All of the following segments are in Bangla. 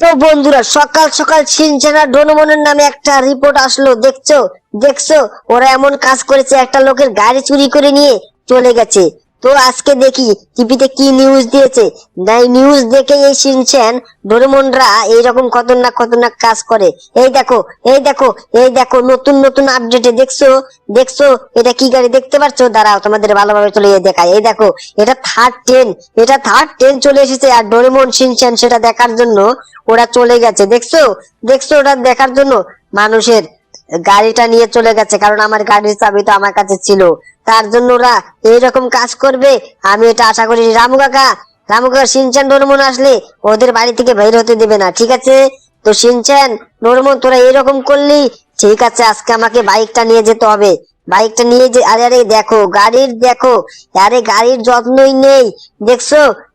তো বন্ধুরা, সকাল সকাল সিনচেনা ডোনমনের নামে একটা রিপোর্ট আসলো। দেখছ? দেখছ? ওরা এমন কাজ করেছে, একটা লোকের গাড়ি চুরি করে নিয়ে চলে গেছে। তো আজকে দেখি টিভিতে কি নিউজ দিয়েছে। নাই নিউজ দেখে এই সিনচেন ডোরেমনরা এইরকম খতরনাক খতরনাক কাজ করে। এই দেখো এই দেখো এই দেখো, নতুন নতুন আপডেটে দেখছ দেখছ, এটা কি গাড়ি দেখতে পাচ্ছ দাঁড়াও, তোমাদের ভালোভাবে চলে গিয়ে দেখায় এই দেখো, এটা থার্ড টেন এটা থার্ড টেন চলে এসেছে আর ডোরেমন সিনচেন সেটা দেখার জন্য ওরা চলে গেছে। দেখছ দেখছ ওটা দেখার জন্য মানুষের গাড়িটা নিয়ে চলে গেছে, কারণ আমার গাড়ির চাবি তো আমার কাছে ছিল। তার জন্য ওরা এইরকম কাজ করবে। আমি এটা আশা করি রামু কাকা রামু কাকা সিনচান ডোরমন আসলে ওদের বাড়ি থেকে বের হতে দেবে না, ঠিক আছে? তো সিনচান ডোরমন, তোরা এরকম করলি, ঠিক আছে, আজকে আমাকে বাইকটা নিয়ে যেতে হবে। বাইকটা নিয়ে যে, আরে আরে, দেখো, গাড়ির দেখো, আরে, গাড়ির যত্নই নেই। দেখছ,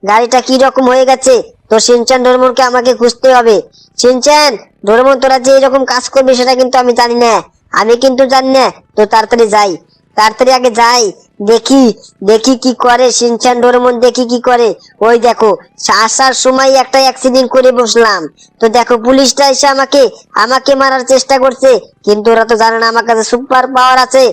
গাড়িটা কি রকম হয়ে গেছে? তো সিনচান ডোরমনকে আমাকে খুঁজতে হবে। সিনচান ডোরমন, তোরা যে এরকম কাজ করবে, সেটা কিন্তু আমি জানি না। আমি কিন্তু জানি না। তো তাড়াতাড়ি যাই। তাড়াতাড়ি আগে যাই, দেখি দেখি কি করে, সিনচান ডোরেমন দেখি কি করে। ওই দেখো, আসার সময় একটা অ্যাক্সিডেন্ট করে বসলাম। তো দেখো, পুলিশটা এসে আমাকে আমাকে মারার চেষ্টা করছে, কিন্তু ওরা তো জানে না আমার কাছে সুপার পাওয়ার আছে।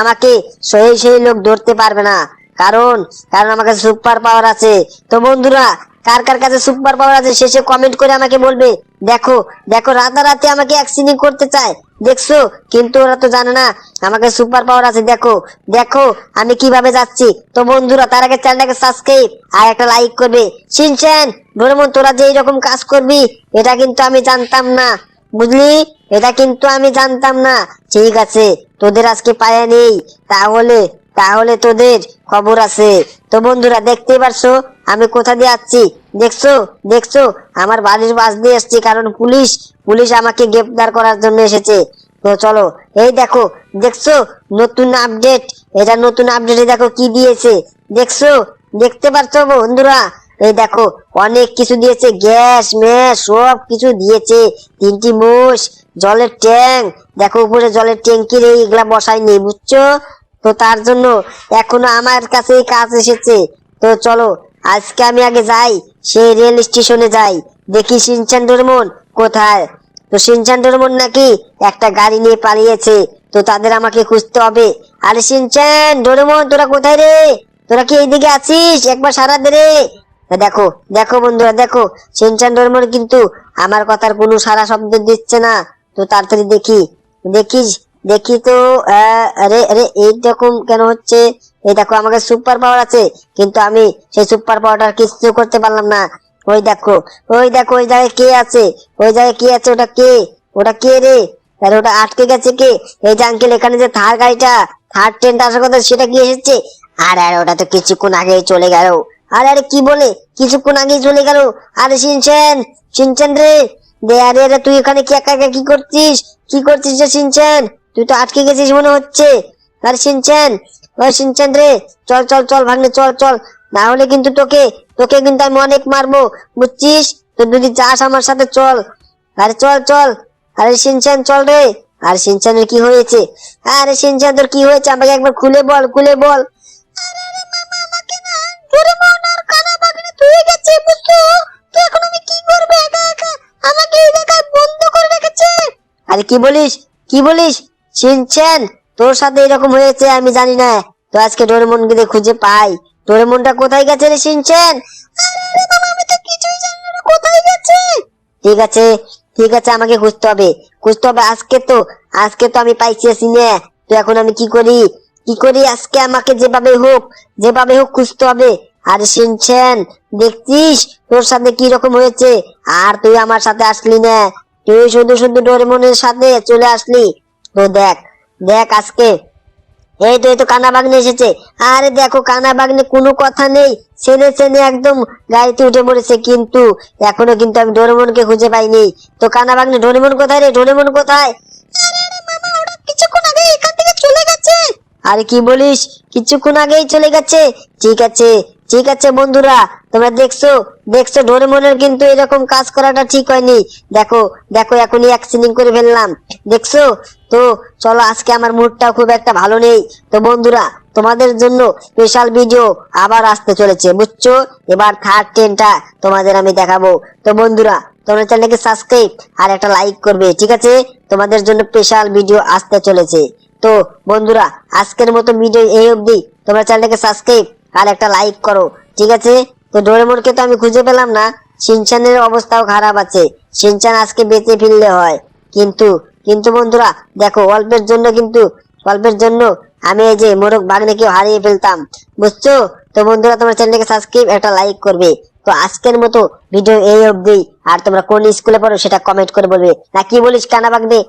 আমাকে সেই সেই লোক ধরতে পারবে না। কারণ কারণ আমার কাছে সুপার পাওয়ার আছে। তো বন্ধুরা কার কার কাছে সুপার পাওয়ার আছে শেষে কমেন্ট করে আমাকে বলবে। দেখো দেখো, রাতারাতি আমাকে অ্যাক্সিডেন্ট করতে চায়। দেখছ? কিন্তু ওরা তো জানে না, আমাকে সুপার পাওয়ার আছে, দেখো। দেখো, আমি কীভাবে যাচ্ছি। তো বন্ধুরা, তার আগে চ্যানেলটাকে সাবস্ক্রাইব আর একটা লাইক করবে। সিনচেন ডোরেমন তোরা যে এইরকম কাজ করবি, এটা কিন্তু আমি জানতাম না। বুঝলি? এটা কিন্তু আমি জানতাম না। ঠিক আছে, তোদের আজকে পায়া নেই। তাহলে তাহলে তোদের খবর আছে। তো বন্ধুরা দেখতে পারছ, আমি কোথা দিয়ে যাচ্ছি দেখছ? দেখছ? আমার বাড়ির পাশ দিয়ে এসছি, কারণ পুলিশ পুলিশ আমাকে গ্রেফতার করার জন্য এসেছে। তো চলো, এই দেখো, দেখছ? নতুন আপডেট এটা নতুন আপডেটে দেখো কি দিয়েছে। দেখছ? দেখতে পারছ বন্ধুরা? এই দেখো, অনেক কিছু দিয়েছে, গ্যাস ম্যাস সব কিছু দিয়েছে। তিনটি মোষ, জলের ট্যাঙ্ক, দেখো উপরে জলের ট্যাঙ্কির এইগুলা নেই বুঝছ? তো তার জন্য এখনও আমার কাছেই কাজ এসেছে। তো চলো, আজকে আমি আগে যাই, সেই রেল স্টেশনে যাই। দেখি সিনচান ডোরমন কোথায়। তো সিনচান ডোরমন নাকি একটা গাড়ি নিয়ে পালিয়েছে, তো তাদের আমাকে খুঁজতে হবে। আরে সিনচান ডোরমন, তোরা কোথায় রে? তোরা কি এইদিকে আছিস? একবার সারা দে রে। দেখো দেখো বন্ধুরা, দেখো, সিনচান ডোরমন কিন্তু আমার কথার কোনো সারা শব্দ দিচ্ছে না। তো তাড়াতাড়ি দেখি, দেখিস দেখি তো আরে আরে এইরকম কেন হচ্ছে? এই দেখো, আমাকে সুপার পাওয়ার আছে, কিন্তু আমি সেই সুপার পাওয়ারটা কিছু করতে পারলাম না। ওই দেখো ওই দেখো, ওই জায়গায় কে আছে? ওই জায়গায় কে আছে? ওটা কে? ওটা কে রে? আরে, ওটা আটকে গেছে কে? এই যে আঙ্কেল এখানে যে থার গাড়িটা থার্ড ট্রেনটা আসার কথা, সেটা কি এসেছে? আরে আরে, ওটা তো কিছুক্ষণ আগেই চলে গেল। আরে আরে, কি বলে? কিছুক্ষণ আগেই চলে গেল। আরে সিনচেন সিনচেন রে। দে, আরে আরে, তুই এখানে কি একা একা কি করছিস? কি করছিস রে সিনচেন তুই তো আটকে গেছিস মনে হচ্ছে। আরে সিনচেন ওই সিনচেন রে চল চল চল ভাগ্নে চল চল। না হলে কিন্তু তোকে তোকে কিন্তু আমি অনেক মারবো বুঝছিস? তো যদি যাস আমার সাথে চল। আরে চল চল। আরে সিনচেন চল রে। আরে সিনচেনের কি হয়েছে? আরে সিনচেন তোর কি হয়েছে? আমাকে একবার খুলে বল খুলে বল। আরে কি বলিস? কি বলিস? সিনচেন তোর সাথে এরকম হয়েছে, আমি জানি না। তো আজকে ডোরেমনকে দিয়ে খুঁজে পাই। ডোরেমনটা কোথায় গেছে রে সিনচেন আরে আরে, বাবা, আমি তো কিছুই জানি না কোথায় গেছে? ঠিক আছে ঠিক আছে, আমাকে খুঁজতে হবে। খুঁজতে হবে আজকে তো। আজকে তো আমি পাইছি আসি না তো এখন আমি কি করি? কি করি? আজকে আমাকে যেভাবে হোক যেভাবে হোক খুঁজতে হবে। আর শুনছেন দেখছিস তোর সাথে কি রকম হয়েছে? আর তুই আমার সাথে আসলি না। তুই শুধু শুধু ডোরেমনের সাথে চলে আসলি। তো দেখ দেখ আজকে। এই তো এই তো কানা বাগনে এসেছে। আরে দেখো কানা বাগনে কোনো কথা নেই। ছেলে ছেলে একদম গাড়িতে উঠে পড়েছে কিন্তু এখনও কিন্তু আমি ডোরেমনকে খুঁজে পাইনি। তো কানা বাগনে ডোরেমন কোথায় রে? ডোরেমন কোথায়? কিছুক্ষণ আগে এখান থেকে চলে গেছে। আরে কি বলিস? কিছুক্ষণ আগেই চলে গেছে। ঠিক আছে ঠিক আছে বন্ধুরা তোমরা দেখছ? দেখছ ডোরেমনের কিন্তু এরকম কাজ করাটা ঠিক হয়নি। দেখো দেখো, এখনই অ্যাক্সিডেন্ট করে ফেললাম। দেখছ? তো চলো, আজকে আমার মুডটা খুব একটা ভালো নেই। তো বন্ধুরা, তোমাদের জন্য স্পেশাল ভিডিও আবার আসতে চলেছে, বুঝছ? এবার থার্ড টেনটা তোমাদের আমি দেখাবো। তো বন্ধুরা, তোমরা চ্যানেলকে সাবস্ক্রাইব আর একটা লাইক করবে, ঠিক আছে? তোমাদের জন্য স্পেশাল ভিডিও আসতে চলেছে। তো বন্ধুরা, আজকের মতো ভিডিও এই অবধি। তোমরা চ্যানেলকে সাবস্ক্রাইব আর একটা লাইক করো, ঠিক আছে? তো ডোরেমনকে তো আমি খুঁজে পেলাম না। সিনচানের অবস্থাও খারাপ আছে। সিনচান আজকে বেঁচে ফিরলে হয়। কিন্তু কিন্তু বন্ধুরা, দেখো, অল্পের জন্য কিন্তু, অল্পের জন্য আমি এই যে মোরগ বাগনেকেও হারিয়ে ফেলতাম। বুঝছ? তো বন্ধুরা, তোমার চ্যানেলকে সাবস্ক্রাইব একটা লাইক করবে। তো আজকের মতো ভিডিও এই অবধি। আর তোমরা কোন স্কুলে পড়ো সেটা কমেন্ট করে বলবে। না কি বলিস, কানা বাগনে?